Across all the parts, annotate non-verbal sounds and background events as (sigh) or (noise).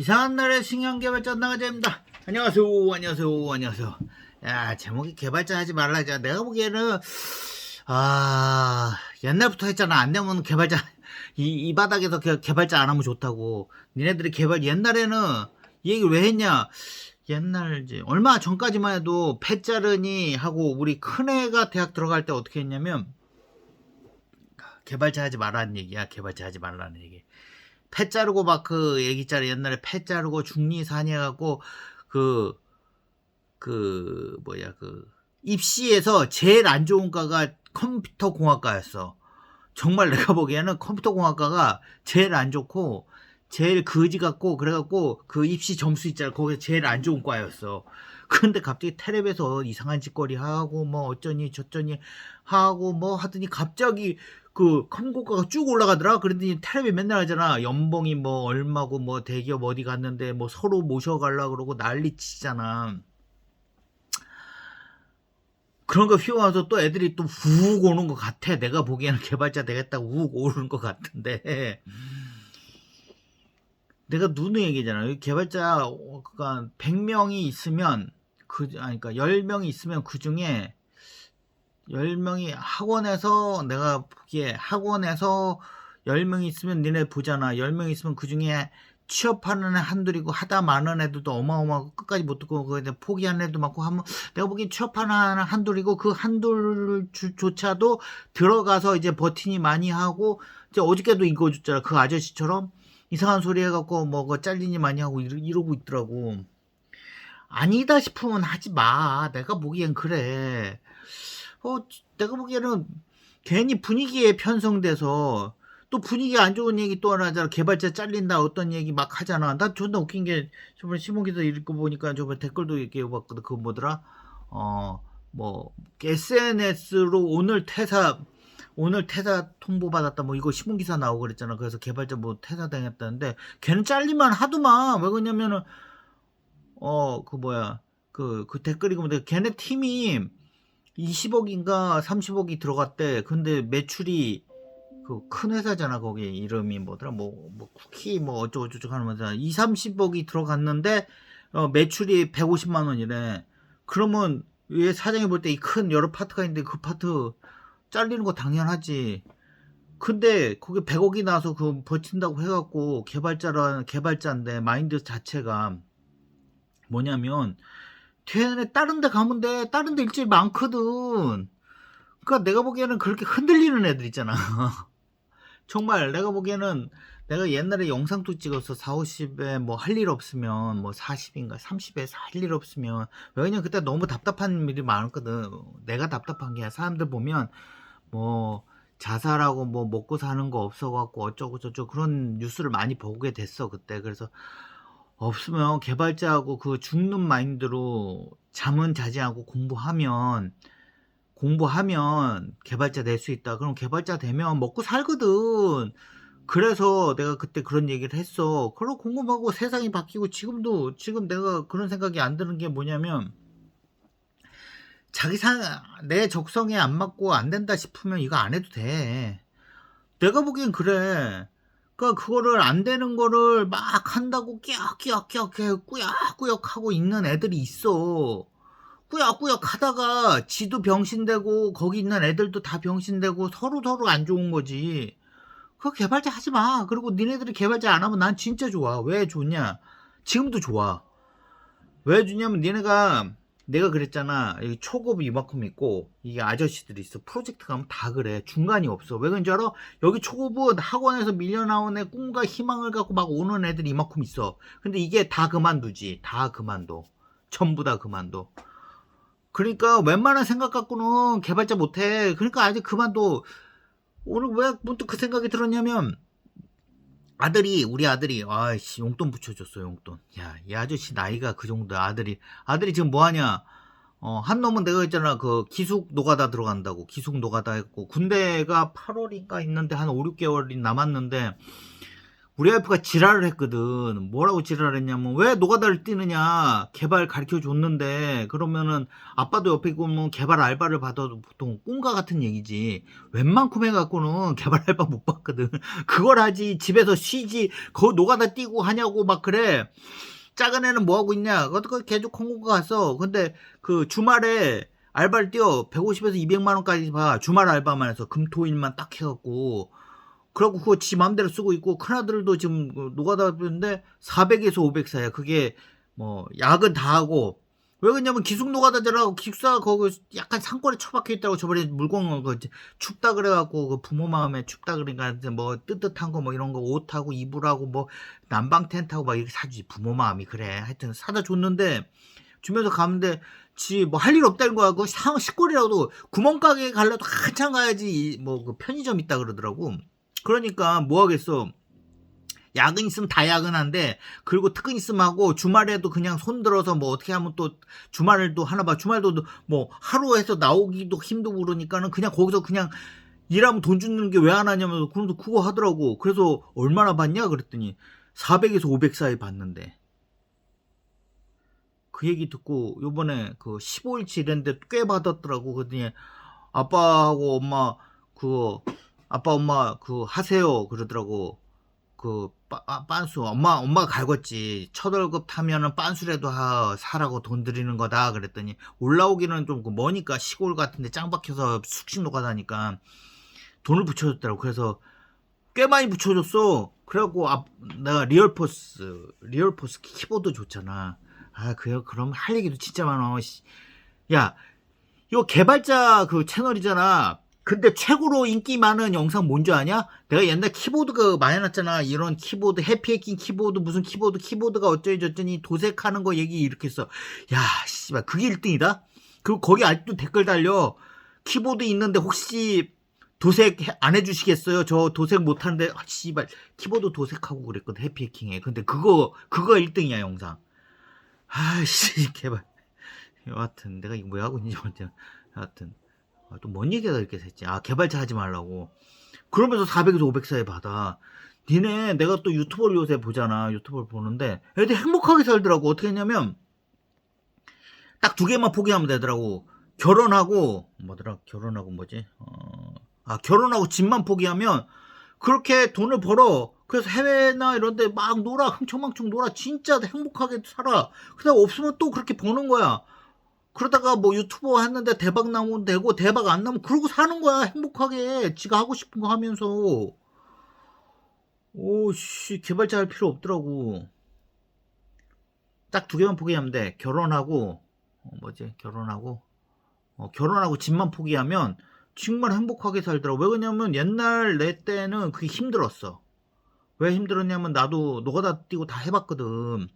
이상한 날의 신형 개발자 나가자입니다. 안녕하세요, 안녕하세요, 안녕하세요. 야, 제목이 개발자 하지 말라자. 내가 보기에는, 아, 옛날부터 했잖아. 안 되면 개발자, 이, 이 바닥에서 개, 개발자 안 하면 좋다고. 니네들이 개발, 옛날에는 이 얘기를 왜 했냐. 옛날, 이제, 얼마 전까지만 해도 패자르니 하고 우리 큰애가 대학 들어갈 때 어떻게 했냐면, 개발자 하지 말라는 얘기야. 개발자 하지 말라는 얘기. 패 자르고 막그 얘기 있잖아 옛날에 패 자르고 중리산이 해갖고 그 그 뭐야 그 입시에서 제일 안 좋은 과가 컴퓨터 공학과였어. 정말 내가 보기에는 컴퓨터 공학과가 제일 안 좋고 제일 거지 같고 그래갖고 그 입시 점수 있잖아 거기 제일 안 좋은 과였어. 근데 갑자기 텔레비에서 이상한 짓거리 하고 뭐 어쩌니 저쩌니 하고 뭐 하더니 갑자기 그 컴고가가 쭉 올라가더라. 그랬더니 텔레비 맨날 하잖아. 연봉이 뭐 얼마고 뭐 대기업 어디 갔는데 뭐 서로 모셔가려 그러고 난리 치잖아. 그런 거 휘어와서 또 애들이 또 우욱 오는 것 같아. 내가 보기에는 개발자 되겠다고 우욱 오는 것 같은데. 내가 누누이 얘기잖아. 개발자, 어, 그니까, 100명이 있으면, 그, 아니, 그니까, 10명이 있으면 그 중에, 10명이 학원에서, 내가 보기에 학원에서 10명이 있으면 니네 보잖아. 10명 있으면 그 중에 취업하는 애 한둘이고 하다 많은 애들도 어마어마하고 끝까지 못 듣고 그 포기하는 애도 많고 하면 내가 보기엔 취업하는 애 한둘이고 그 한둘조차도 들어가서 이제 버티니 많이 하고 이제 어저께도 이거 줬잖아. 그 아저씨처럼 이상한 소리 해갖고 뭐그 잘리니 많이 하고 이러, 이러고 있더라고. 아니다 싶으면 하지 마. 내가 보기엔 그래. 어, 내가 보기에는 괜히 분위기에 편성돼서 또 분위기 안 좋은 얘기 또 하나 하잖아. 개발자 잘린다 어떤 얘기 막 하잖아. 나 존나 웃긴 게 저번에 시몬기사 읽고 보니까 저번에 댓글도 이렇게 봤거든. 그거 뭐더라? 어, 뭐 SNS로 오늘 퇴사 오늘 퇴사 통보 받았다 뭐 이거 신문 기사 나오고 그랬잖아. 그래서 개발자 뭐 퇴사 당했다는데 걔는 잘리만 하더만 왜 그러냐면은 어 그 뭐야 그그 댓글 읽으면 내가 걔네 팀이 20억인가 30억이 들어갔대. 근데 매출이 그 큰 회사잖아. 거기 이름이 뭐더라? 뭐, 뭐 쿠키 뭐 어쩌고저쩌고 하는 거잖아. 2, 30억이 들어갔는데 어, 매출이 150만 원이래. 그러면 왜 사장이 볼 때 이 큰 여러 파트가 있는데 그 파트 잘리는 거 당연하지. 근데 거기 100억이 나서 그 버틴다고 해갖고 개발자라는 개발자인데 마인드 자체가 뭐냐면 걔네 다른 데 가면 돼. 다른 데 일주일 많거든. 그니까 내가 보기에는 그렇게 흔들리는 애들 있잖아. (laughs) 정말 내가 보기에는 내가 옛날에 영상도 찍어서 4, 50에 뭐 할 일 없으면 뭐 40인가 30에서 할일 없으면 왜냐면 그때 너무 답답한 일이 많았거든. 내가 답답한 게 사람들 보면 뭐 자살하고 뭐 먹고 사는 거 없어갖고 어쩌고 저쩌고 그런 뉴스를 많이 보게 됐어 그때. 그래서 없으면 개발자하고 그 죽는 마인드로 잠은 자지 않고 공부하면 공부하면 개발자 될 수 있다. 그럼 개발자 되면 먹고 살거든. 그래서 내가 그때 그런 얘기를 했어. 그리고 궁금하고 세상이 바뀌고 지금도 지금 내가 그런 생각이 안 드는 게 뭐냐면 자기 상, 내 적성에 안 맞고 안 된다 싶으면 이거 안 해도 돼. 내가 보기엔 그래. 그러니까 그거를 안 되는 거를 막 한다고 끼역끼역끼역 꾸역꾸역 하고 있는 애들이 있어. 꾸역꾸역 하다가 지도 병신되고 거기 있는 애들도 다 병신되고 서로 서로 안 좋은 거지. 그거 개발자 하지 마. 그리고 니네들이 개발자 안 하면 난 진짜 좋아. 왜 좋냐? 지금도 좋아. 왜 좋냐면 니네가 내가 그랬잖아. 여기 초급이 이만큼 있고 이게 아저씨들이 있어. 프로젝트 가면 다 그래. 중간이 없어. 왜 그런지 알아? 여기 초급은 학원에서 밀려 나온 애 꿈과 희망을 갖고 막 오는 애들이 이만큼 있어. 근데 이게 다 그만두지. 다 그만둬. 전부 다 그만둬. 그러니까 웬만한 생각 갖고는 개발자 못해. 그러니까 아직 그만둬. 오늘 왜 문득 그 생각이 들었냐면 아들이 우리 아들이 아이씨 용돈 붙여줬어 용돈. 야 이 아저씨 나이가 그 정도 아들이. 아들이 지금 뭐하냐? 어 한 놈은 내가 있잖아. 그 기숙 노가다 들어간다고. 기숙 노가다 했고. 군대가 8월인가 있는데 한 5, 6개월이 남았는데 우리 와이프가 지랄을 했거든. 뭐라고 지랄 했냐면 왜 노가다를 뛰느냐 개발 가르쳐 줬는데 그러면은 아빠도 옆에 있고 뭐 개발 알바를 받아도 보통 꿈과 같은 얘기지. 웬만큼 해갖고는 개발 알바 못 받거든. (laughs) 그걸 하지 집에서 쉬지 거 노가다 뛰고 하냐고 막 그래. 작은 애는 뭐 하고 있냐? 어떻게 계속 콩고가 갔어. 근데 그 주말에 알바를 뛰어 150에서 200만 원까지 봐. 주말 알바만 해서 금토일만 딱 해갖고 그러고 그거 지 맘대로 쓰고 있고 큰아들도 지금 그 노가다 뛰는데 400에서 500 사이야. 그게 뭐 야근 다 하고. 왜 그러냐면 기숙 노가다들하고 기숙사 거기 약간 산골에 처박혀 있다고 저번에 물건 그 춥다 그래갖고 그 부모 마음에 춥다 그러니까 뭐 뜨뜻한 거 뭐 이런 거 옷하고 이불하고 뭐 난방 텐트하고 막 이렇게 사주지. 부모 마음이 그래. 하여튼 사다 줬는데 주면서 가는데 지 뭐 할 일 없다는 거야 그상 식골이라도 구멍가게 갈라도 한참 가야지 뭐 그 편의점 있다 그러더라고 그러니까 뭐 하겠어? 야근 있으면 다 야근한데 그리고 특근 있으면 하고 주말에도 그냥 손 들어서 뭐 어떻게 하면 또 주말을 또 하나 봐. 주말도 뭐 하루 해서 나오기도 힘들고 그러니까는 그냥 거기서 그냥 일하면 돈 주는 게 왜 안 하냐면서 그럼도 그거 하더라고. 그래서 얼마나 받냐? 그랬더니 400에서 500 사이 받는데. 그 얘기 듣고 요번에 그 15일치 일했는데 꽤 받았더라고. 그랬더니 아빠하고 엄마 그거 아빠 엄마 그 하세요 그러더라고. 그 빠, 아, 빤수. 엄마 엄마가 갈궜지. 첫 월급 타면은 빤수라도 하, 사라고 돈 드리는 거다 그랬더니 올라오기는 좀그 머니까 시골 같은데 짱 박혀서 숙식로 가다니까 돈을 붙여줬더라고. 그래서 꽤 많이 붙여줬어. 그래갖고 아, 내가 리얼포스 리얼포스 키보드 좋잖아. 아 그래? 그럼 할 얘기도 진짜 씨. 야 이거 개발자 그 채널이잖아 근데 최고로 인기 많은 영상 뭔지 아냐? 내가 옛날 키보드 그 많이 해놨잖아. 이런 키보드, 해피해킹 키보드, 무슨 키보드, 키보드가 어쩌니 저쩌니 도색하는 거 얘기 이렇게 했어. 야, 씨발, 그게 1등이다? 그리고 거기 아직도 댓글 달려. 키보드 있는데 혹시 도색 해- 안 해주시겠어요? 저 도색 못하는데, 아, 씨발, 키보드 도색하고 그랬거든, 해피해킹에. 근데 그거, 그거 1등이야, 영상. 아씨, (laughs) 개발. 여하튼, 내가 이거 뭐 하고 있는지 모르겠 여하튼. 아, 또뭔 얘기가 이렇게 했지? 아, 개발자 하지 말라고. 그러면서 400에서 500 사이 받아. 니네, 내가 또 유튜버를 요새 보잖아. 유튜버를 보는데, 애들 행복하게 살더라고. 어떻게 했냐면, 딱 두 개만 포기하면 되더라고. 결혼하고, 뭐더라, 결혼하고 뭐지? 어, 아, 결혼하고 집만 포기하면, 그렇게 돈을 벌어. 그래서 해외나 이런 데 막 놀아. 흥청망청 놀아. 진짜 행복하게 살아. 그다가 없으면 또 그렇게 버는 거야. 그러다가 뭐 유튜버 했는데 대박 나면 되고 대박 안 나면 그러고 사는 거야 행복하게. 지가 하고 싶은 거 하면서. 오씨 개발자 할 필요 없더라고. 딱 두 개만 포기하면 돼. 결혼하고 어, 뭐지? 결혼하고. 어, 결혼하고 집만 포기하면 정말 행복하게 살더라고. 왜 그러냐면 옛날 내 때는 그게 힘들었어. 왜 힘들었냐면 나도 노가다 뛰고 다 해봤거든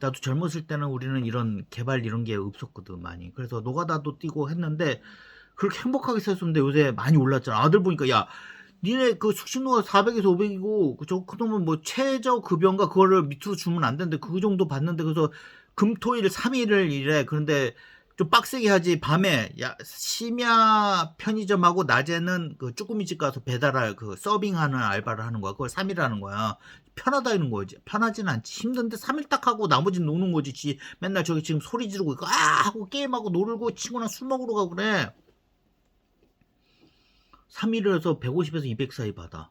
나도 젊었을 때는 우리는 이런 개발 이런 게 없었거든 많이. 그래서 노가다도 뛰고 했는데 그렇게 행복하게 살았었는데 요새 많이 올랐잖아. 아들 보니까 야 니네 그 숙식료가 400에서 500이고 저 그놈은 뭐 최저 급여인가 그거를 밑으로 주면 안 되는데 그 정도 받는데 그래서 금토일 3일을 일해. 그런데 좀 빡세게 하지 밤에 야 심야 편의점하고 낮에는 그 쭈꾸미집 가서 배달할 그 서빙하는 알바를 하는 거야 그걸 3일 하는 거야 편하다 이런 거지. 편하진 않지. 힘든데 3일 딱 하고 나머지는 노는 거지. 지 맨날 저기 지금 소리 지르고 있고, 아! 하고 게임하고 놀고 친구랑 술 먹으러 가고 그래. 3일을 해서 150에서 200 사이 받아.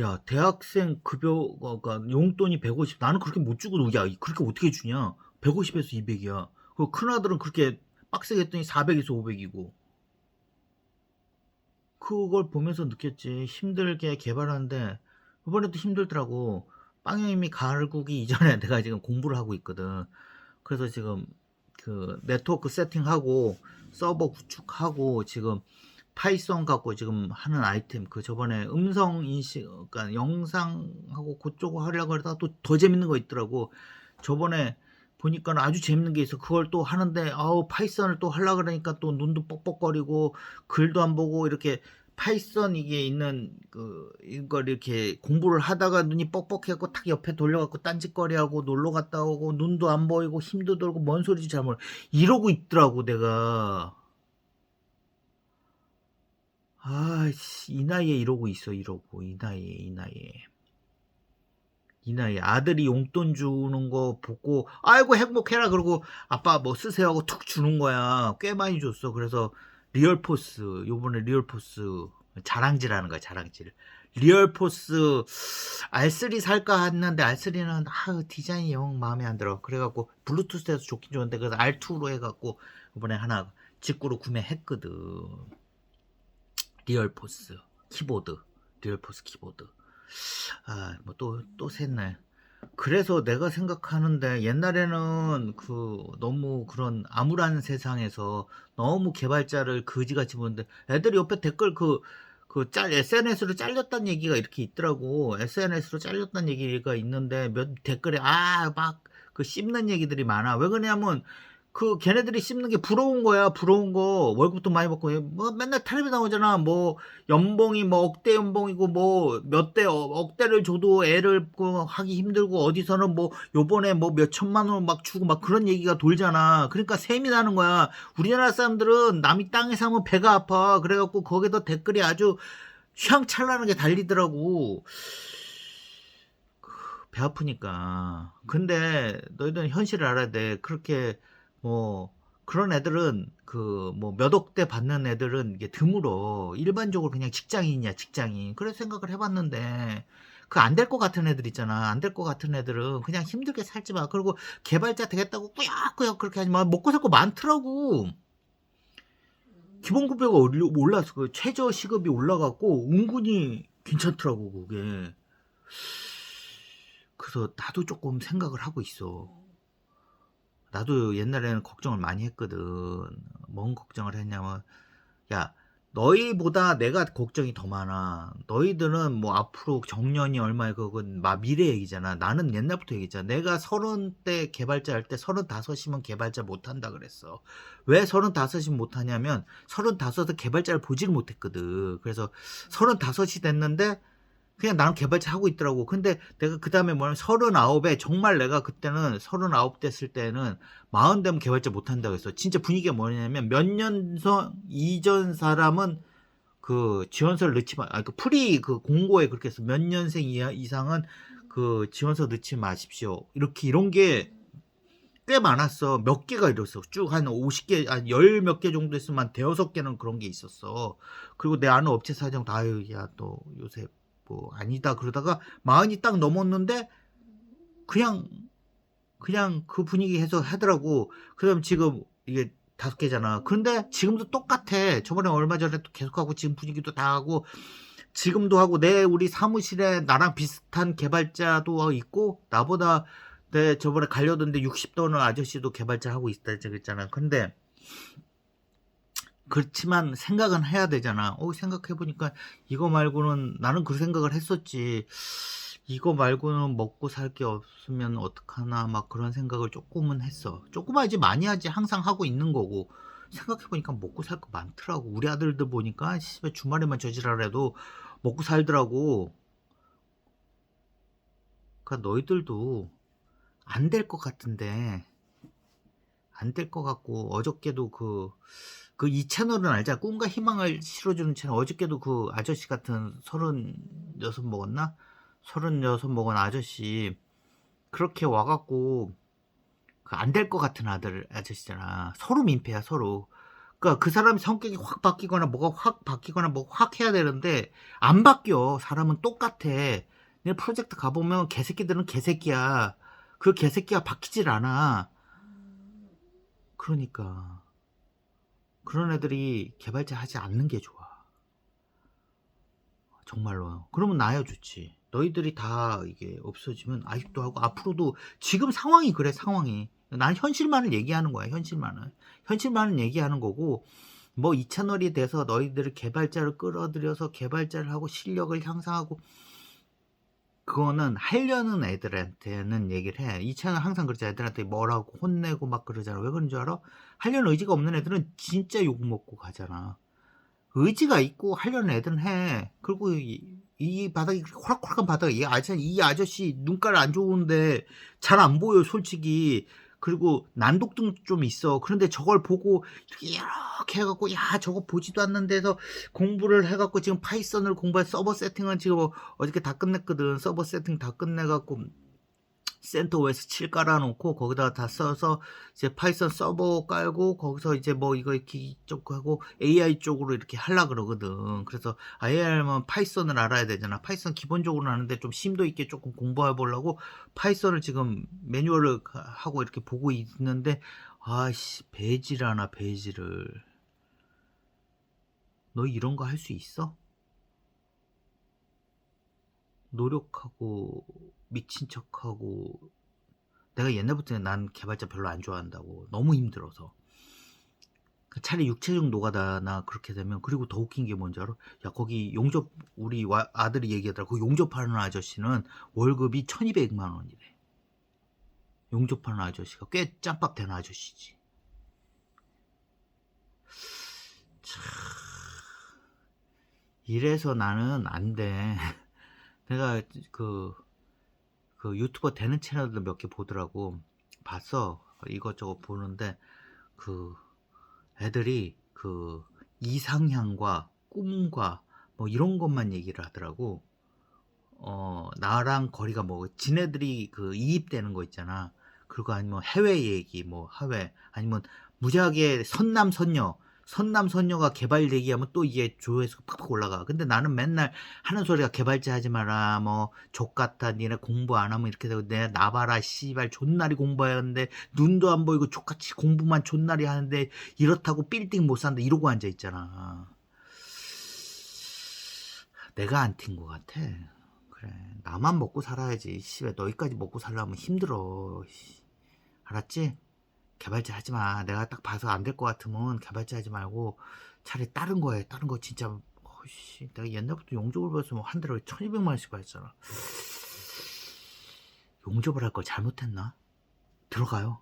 야, 대학생 급여가 용돈이 150. 나는 그렇게 못 주고, 야, 그렇게 어떻게 주냐? 150에서 200이야. 그 큰아들은 그렇게 빡세게 했더니 400에서 500이고. 그걸 보면서 느꼈지. 힘들게 개발하는데, 이번에도 힘들더라고. 빵형님이 갈구기 이전에 (laughs) 내가 지금 공부를 하고 있거든. 그래서 지금 그 네트워크 세팅하고 서버 구축하고 지금 파이썬 갖고 지금 하는 아이템 그 저번에 음성 인식 그러니까 영상하고 그쪽 하려고 하다가 또 더 재밌는 거 있더라고. 저번에 보니까 아주 재밌는 게 있어. 그걸 또 하는데 아우 파이썬을 또 하려 그러니까 또 눈도 뻑뻑거리고 글도 안 보고 이렇게 파이썬 이게 있는 그 이걸 이렇게 공부를 하다가 눈이 뻑뻑해갖고 탁 옆에 돌려갖고 딴짓거리하고 놀러 갔다 오고 눈도 안 보이고 힘도 돌고 뭔 소리인지 잘 모르 이러고 있더라고 내가. 아이씨 이 나이에 이러고 있어 이러고. 이 나이에 이 나이에 이 나이에 아들이 용돈 주는 거 보고 아이고 행복해라 그러고 아빠 뭐 쓰세요 하고 툭 주는 거야. 꽤 많이 줬어. 그래서 리얼포스 요번에 리얼포스 자랑질하는 거야 자랑질. 리얼포스 R3 살까 했는데 R3는 아 디자인이 영 마음에 안 들어. 그래갖고 블루투스에서 좋긴 좋은데 그래서 R2로 해갖고 이번에 하나 직구로 구매했거든. 리얼포스 키보드. 리얼포스 키보드 아 뭐 또 또 샜네 그래서 내가 생각하는데 옛날에는 그 너무 그런 암울한 세상에서 너무 개발자를 거지같이 보는데 애들이 옆에 댓글 그 그 짤 SNS로 잘렸다는 얘기가 이렇게 있더라고. SNS로 잘렸다는 얘기가 있는데 몇 댓글에 아 막 그 씹는 얘기들이 많아. 왜 그러냐면 그 걔네들이 씹는 게 부러운 거야. 부러운 거 월급도 많이 받고. 뭐 맨날 텔레비 나오잖아. 뭐 연봉이 뭐 억대 연봉이고 뭐 몇 대 억대를 줘도 애를 그 하기 힘들고 어디서는 뭐 요번에 뭐 몇 천만 원 막 주고 막 그런 얘기가 돌잖아. 그러니까 셈이 나는 거야. 우리나라 사람들은 남이 땅에 사면 배가 아파. 그래갖고 거기다 댓글이 아주 휘황찬란하게 달리더라고. 배 아프니까. 근데 너희들은 현실을 알아야 돼. 그렇게 뭐 그런 애들은 그 뭐 몇 억 대 받는 애들은 이게 드물어 일반적으로 그냥 직장인이야 직장인. 그래 생각을 해봤는데 그 안 될 것 같은 애들 있잖아. 안 될 것 같은 애들은 그냥 힘들게 살지 마. 그리고 개발자 되겠다고 꾸역꾸역 그렇게 하지 마. 먹고 살 거 많더라고. 기본급여가 올라- 올라서 그 최저 시급이 올라갔고 은근히 괜찮더라고 그게. 그래서 나도 조금 생각을 하고 있어 나도 옛날에는 걱정을 많이 했거든. 뭔 걱정을 했냐면, 야, 너희보다 내가 걱정이 더 많아. 너희들은 뭐 앞으로 정년이 얼마야, 그건 막 미래 얘기잖아. 나는 옛날부터 얘기했잖아. 내가 서른 대 개발자 할 때 서른 다섯이면 개발자 못 한다 그랬어. 왜 서른 다섯이 못하냐면, 서른 다섯은 개발자를 보지를 못했거든. 그래서 서른 다섯이 됐는데, 그냥 나는 개발자 하고 있더라고. 근데 내가 그 다음에 뭐냐면 서른아홉에 정말 내가 그때는 서른아홉 됐을 때는 마흔 되면 개발자 못 한다고 했어. 진짜 분위기가 뭐냐면 몇 년 이전 사람은 그 지원서를 넣지 마, 아, 그 프리 그 공고에 그렇게 해서 몇 년생 이하, 이상은 그 지원서 넣지 마십시오. 이렇게 이런 게 꽤 많았어. 몇 개가 이랬어. 쭉 한 50개, 한열몇개 정도 있으면 한 대여섯 개는 그런 게 있었어. 그리고 내 아는 업체 사정도 아유, 야, 너 요새 뭐 아니다 그러다가 마흔이 딱 넘었는데 그냥 그냥 그 분위기 해서 하더라고. 그다음 지금 이게 다섯 개잖아. 그런데 지금도 똑같아. 저번에 얼마 전에 또 계속하고 지금 분위기도 다 하고 지금도 하고 내 우리 사무실에 나랑 비슷한 개발자도 있고 나보다 내 저번에 갈려던데 60도는 아저씨도 개발자 하고 있다 그랬잖아. 근데 그렇지만 생각은 해야 되잖아. 어, 생각해보니까 이거 말고는 나는 그 생각을 했었지. 이거 말고는 먹고 살 게 없으면 어떡하나 막 그런 생각을 조금은 했어. 조금 하지 많이 하지 항상 하고 있는 거고. 생각해보니까 먹고 살 거 많더라고. 우리 아들들 보니까 씨발 주말에만 저지랄해도 먹고 살더라고. 그러니까 너희들도 안 될 것 같은데 안 될 것 같고 어저께도 그 그 이 채널은 알자. 꿈과 희망을 실어주는 채널. 어저께도 그 아저씨 같은 서른여섯 먹었나? 서른여섯 먹은 아저씨 그렇게 와갖고 그 안 될 것 같은 아들 아저씨잖아. 서로 민폐야 서로. 그러니까 그 사람이 성격이 확 바뀌거나 뭐가 확 바뀌거나 뭐 확 해야 되는데 안 바뀌어. 사람은 똑같아. 내 프로젝트 가보면 개새끼들은 개새끼야. 그 개새끼가 바뀌질 않아. 그러니까 그런 애들이 개발자 하지 않는 게 좋아. 정말로. 그러면 나야 좋지. 너희들이 다 이게 없어지면 아직도 하고 앞으로도 지금 상황이 그래 상황이. 난 현실만을 얘기하는 거야 현실만을. 현실만을 얘기하는 거고 뭐 이 채널이 돼서 너희들을 개발자를 끌어들여서 개발자를 하고 실력을 향상하고 그거는 하려는 애들한테는 얘기를 해. 이 채널 항상 그러지 애들한테 뭐라고 혼내고 막 그러잖아. 왜 그런 줄 알아? 하려는 의지가 없는 애들은 진짜 욕 먹고 가잖아. 의지가 있고 하려는 애들은 해. 그리고 이, 이 바닥이 호락호락한 바닥, 이 아저씨, 이 아저씨 눈깔 안 좋은데 잘 안 보여, 솔직히. 그리고 난독증 좀 있어. 그런데 저걸 보고 이렇게 이렇게 해갖고 야 저거 보지도 않는 데서 공부를 해갖고 지금 파이썬을 공부해 서버 세팅은 지금 어저께 다 끝냈거든. 서버 세팅 다 끝내갖고 센터 OS 7 깔아놓고 거기다가 다 써서 이제 파이썬 서버 깔고 거기서 이제 뭐 이거 이렇게 쪽 하고 AI 쪽으로 이렇게 하려 그러거든. 그래서 AI 하면 파이썬을 알아야 되잖아. 파이썬 기본적으로 아는데 좀 심도 있게 조금 공부해 보려고 파이썬을 지금 매뉴얼을 가- 하고 이렇게 보고 있는데 아씨 배지를 하나 배지를 너 이런 거 할 수 있어? 노력하고 미친 척하고 내가 옛날부터 난 개발자 별로 안 좋아한다고 너무 힘들어서. 차라리 육체적 노가다나 그렇게 되면 그리고 더 웃긴 게 뭔지 알아? 야 거기 용접 우리 와- 아들이 얘기하더라. 그 용접하는 아저씨는 월급이 1200만 원이래. 용접하는 아저씨가 꽤 짬밥 되는 아저씨지. 참. 이래서 나는 안돼 (laughs) 내가 그, 그 유튜버 되는 채널들 몇 개 보더라고. 봤어. 이것저것 보는데, 그, 애들이 그 이상향과 꿈과 뭐 이런 것만 얘기를 하더라고. 어, 나랑 거리가 뭐, 지네들이 그 이입되는 거 있잖아. 그리고 아니면 해외 얘기, 뭐, 해외. 아니면 무지하게 선남, 선녀. 선남, 선녀가 개발 얘기하면 또 이게 조회수가 팍팍 올라가. 근데 나는 맨날 하는 소리가 개발자 하지 마라 뭐 족같다 니네 공부 안 하면 이렇게 되고 내 나봐라 씨발 존나리 공부해야 하는데 눈도 안 보이고 족같이 공부만 존나리 하는데 이렇다고 빌딩 못 산다 이러고 앉아 있잖아 내가 안 튄 것 같아 그래 나만 먹고 살아야지 씨발 너희까지 먹고 살려면 힘들어 씨. 알았지? 개발자 하지 마 내가 딱 봐서 안 될 것 같으면 개발자 하지 말고 차라리 다른 거 해. 다른 거 진짜 어씨 내가 옛날부터 용접을 봤으면 한 달에 1200만 원씩 받았잖아 용접을 할 걸 잘못했나? 들어가요